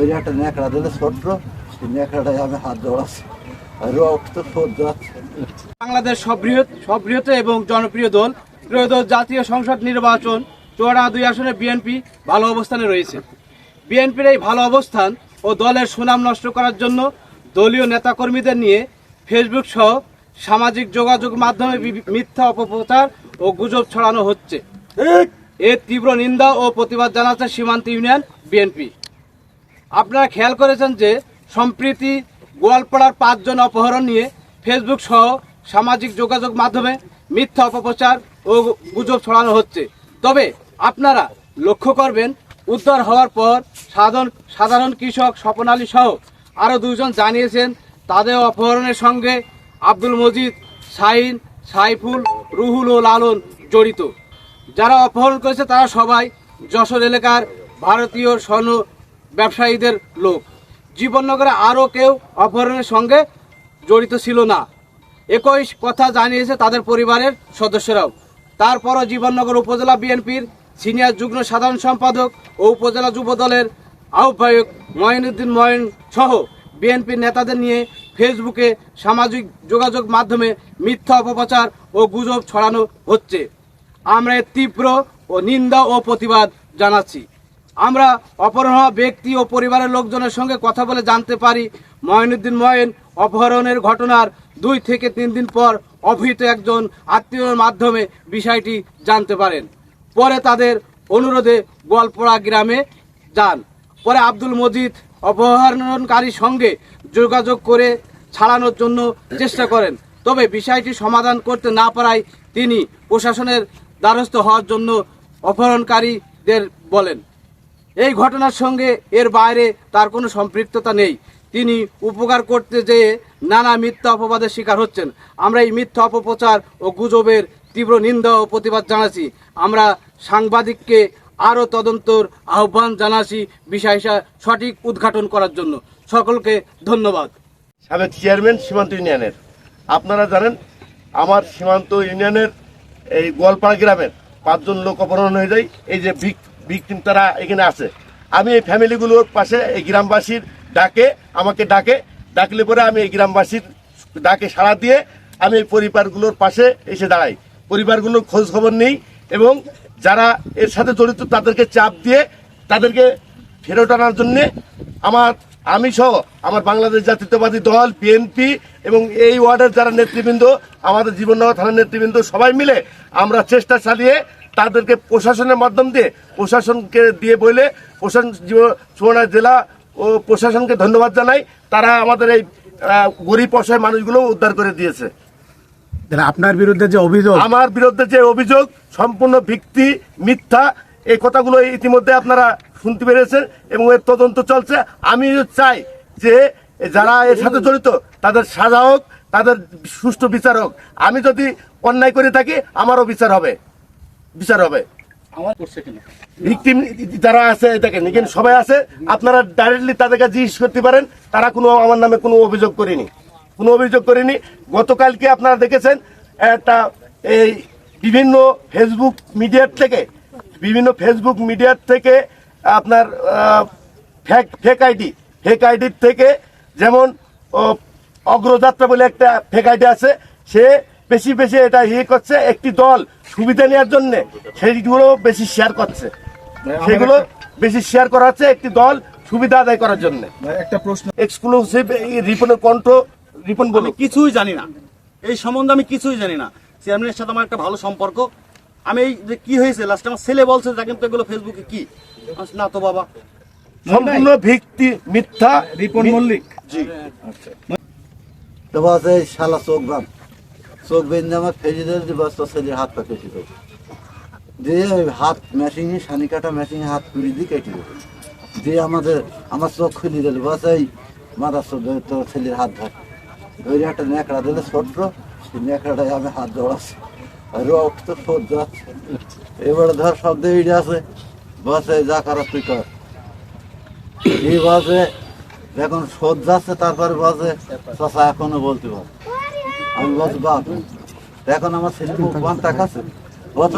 ওই একটা ন্যাকড়া দিলে ছোট্ট সেই ন্যাকড়াটায় আমি হাত দৌড়াচ্ছি আর রক্ত সহ্য বাংলাদেশ সববৃহৎ সববৃহৎ এবং জনপ্রিয় দল ত্রয়োদশ জাতীয় সংসদ নির্বাচন চুয়াডা দুই আসনে বিএনপি ভালো অবস্থানে রয়েছে। বিএনপির এই ভালো অবস্থান ও দলের সুনাম নষ্ট করার জন্য দলীয় নেতাকর্মীদের নিয়ে ফেসবুক সহ সামাজিক যোগাযোগ মাধ্যমে মিথ্যা অপপ্রচার ও গুজব ছড়ানো হচ্ছে। এর তীব্র নিন্দা ও প্রতিবাদ জানাচ্ছে সীমান্ত ইউনিয়ন বিএনপি। আপনারা খেয়াল করেছেন যে সম্প্রীতি গোয়ালপাড়ার পাঁচজন অপহরণ নিয়ে ফেসবুক সহ সামাজিক যোগাযোগ মাধ্যমে মিথ্যা অপপ্রচার ও গুজব ছড়ানো হচ্ছে। তবে আপনারা লক্ষ্য করবেন, উদ্ধার হওয়ার পর সাধারণ সাধারণ কৃষক স্বপন আলী সহ আরও দুজন জানিয়েছেন, তাদের অপহরণের সঙ্গে আব্দুল মজিদ, শাহিন, সাইফুল, রুহুল ও লালন জড়িত। যারা অপহরণ করেছে তারা সবাই যশোর এলাকার ভারতীয় স্বর্ণ ব্যবসায়ীদের লোক জীবননগরে আরও কেউ অপহরণের সঙ্গে জড়িত ছিল না। একই কথা জানিয়েছে তাদের পরিবারের সদস্যরাও। তারপরও জীবননগর উপজেলা বিএনপির সিনিয়র যুগ্ম সাধারণ সম্পাদক ও উপজেলা যুব দলের আহ্বায়ক মঈনুদ্দিন ময়ন সহ বিএনপির নেতাদের নিয়ে ফেসবুকে সামাজিক যোগাযোগ মাধ্যমে মিথ্যা অপপ্রচার ও গুজব ছড়ানো হচ্ছে। আমরা এর তীব্র ও নিন্দা ও প্রতিবাদ জানাচ্ছি। আমরা অপহরণ হওয়া ব্যক্তি ও পরিবারের লোকজনের সঙ্গে কথা বলে জানতে পারি। ময়নুদ্দিন ময়েন অপহরণের ঘটনার দুই থেকে তিন দিন পর অভিহিত একজন আত্মীয়র মাধ্যমে বিষয়টি জানতে পারেন। পরে তাদের অনুরোধে গোয়ালপাড়া গ্রামে যান। পরে আব্দুল মজিদ অপহরণকারীর সঙ্গে যোগাযোগ করে ছাড়ানোর জন্য চেষ্টা করেন। তবে বিষয়টি সমাধান করতে না পারায় তিনি প্রশাসনের দ্বারস্থ হওয়ার জন্য অপহরণকারীদের বলেন। এই ঘটনার সঙ্গে এর বাইরে তার কোনো সম্পৃক্ততা নেই। তিনি উপকার করতে যেয়ে নানা মিথ্যা অপবাদের শিকার হচ্ছেন। আমরা এই মিথ্যা অপপ্রচার ও গুজবের তীব্র নিন্দা ও প্রতিবাদ জানাচ্ছি। আমরা সাংবাদিককে আরও তদন্তর আহ্বান জানাচ্ছি বিষয়টা সঠিক উদ্ঘাটন করার জন্য। সকলকে ধন্যবাদ। সাবেক চেয়ারম্যান সীমান্ত ইউনিয়নের। আপনারা জানেন, আমার সীমান্ত ইউনিয়নের এই গোয়ালপাড়া গ্রামের পাঁচজন লোক অপহরণ হয়ে যায়। এই যে ভিকটিম তারা এখানে আছে। আমি এই ফ্যামিলিগুলোর পাশে এই গ্রামবাসীর ডাকে, আমাকে ডাকে। ডাকলে পরে আমি এই গ্রামবাসীর ডাকে সাড়া দিয়ে আমি এই পরিবারগুলোর পাশে এসে দাঁড়াই। পরিবারগুলোর খোঁজ খবর নেই এবং যারা এর সাথে জড়িত তাদেরকে চাপ দিয়ে তাদেরকে ফেরত আনার জন্যে আমার আমি সহ আমার বাংলাদেশ জাতীয়তাবাদী দল, বিএনপি এবং এই ওয়ার্ডের যারা নেতৃবৃন্দ, আমাদের জীবননগর থানার নেতৃবৃন্দ সবাই মিলে আমরা চেষ্টা চালিয়ে তাদেরকে প্রশাসনের মাধ্যম দিয়ে প্রশাসনকে দিয়ে বলে প্রশাসন সুবর্ণা জেলা ও প্রশাসনকে ধন্যবাদ জানাই। তারা আমাদের এই গরিব অসহায় মানুষগুলো উদ্ধার করে দিয়েছে। আপনার বিরুদ্ধে যে অভিযোগ আমার বিরুদ্ধে যে অভিযোগ সম্পূর্ণ ভিত্তি মিথ্যা এই কথাগুলো ইতিমধ্যে আপনারা শুনতে পেরেছেন এবং এর তদন্ত চলছে। আমি চাই যে যারা এর সাথে জড়িত তাদের সাজা হোক তাদের সুষ্ঠু বিচার হোক। আমি যদি অন্যায় করে থাকি আমারও বিচার হবে। বিচার হবে। ভিকটিম যারা আছে দেখেন এখানে সবাই আছে। আপনারা ডাইরেক্টলি তাদের কাছে জিজ্ঞেস করতে পারেন তারা কোনো আমার নামে কোনো অভিযোগ করেনি। কোনো অভিযোগ করেনি। গতকালকে আপনারা দেখেছেন একটা এই বিভিন্ন ফেসবুক মিডিয়ার থেকে বিভিন্ন ফেসবুক মিডিয়ার থেকে আপনার ফেক ফেক আইডি ফেক আইডির থেকে যেমন অগ্রযাত্রা বলে একটা ফেক আইডি আছে সে বেশি বেশি এটা ইয়ে করছে একটি দল সুবিধা নেওয়ার জন্য সেইগুলো বেশি শেয়ার করছে। সেগুলো বেশি শেয়ার করা হচ্ছে একটি দল সুবিধা আদায় করার জন্য। একটা প্রশ্ন এক্সক্লুসিভ রিপনের কণ্ঠ রিপন বলো কিছুই জানি না। এই সম্বন্ধে আমি কিছুই জানি না। চেয়ারম্যানের সাথে আমার একটা ভালো সম্পর্ক। আমি এই যে কি হয়েছে লাস্টে আমার ছেলে বলছে দেখেন কিন্তু এগুলো ফেসবুকে কি? না তো বাবা। সম্পূর্ণ ভিত্তি মিথ্যা রিপন মল্লিক। জি। তো বাস শালা চোখ চোখ বেঁধে আমার ফেজি দিয়ে বাস তো ছেলের হাত পা কেটে দেবো। দিয়ে ওই হাত মেশিনে সানি কাটা মেশিনে হাত তুলি দিয়ে কেটে দেবো। দিয়ে আমাদের, আমার চোখ খুলি দিল, বাস এই মাথা চোখ তোর ছেলের হাত ধর। ধরে একটা ন্যাকড়া দিলে ছোট্ট, সেই ন্যাকড়াটায় আমি হাত দৌড়াচ্ছি। আর রক্ত সহ্য যাচ্ছে। এবারে ধর শব্দ এইটা আছে। বাস যা করার তুই কর। এই বাসে এখন শোধ যাচ্ছে, তারপরে বাজে চাষা এখনও বলতে পারে। আমি বলছি বাপ এখন আমার ছেলে মুখ বান তাকাচ্ছে ও তো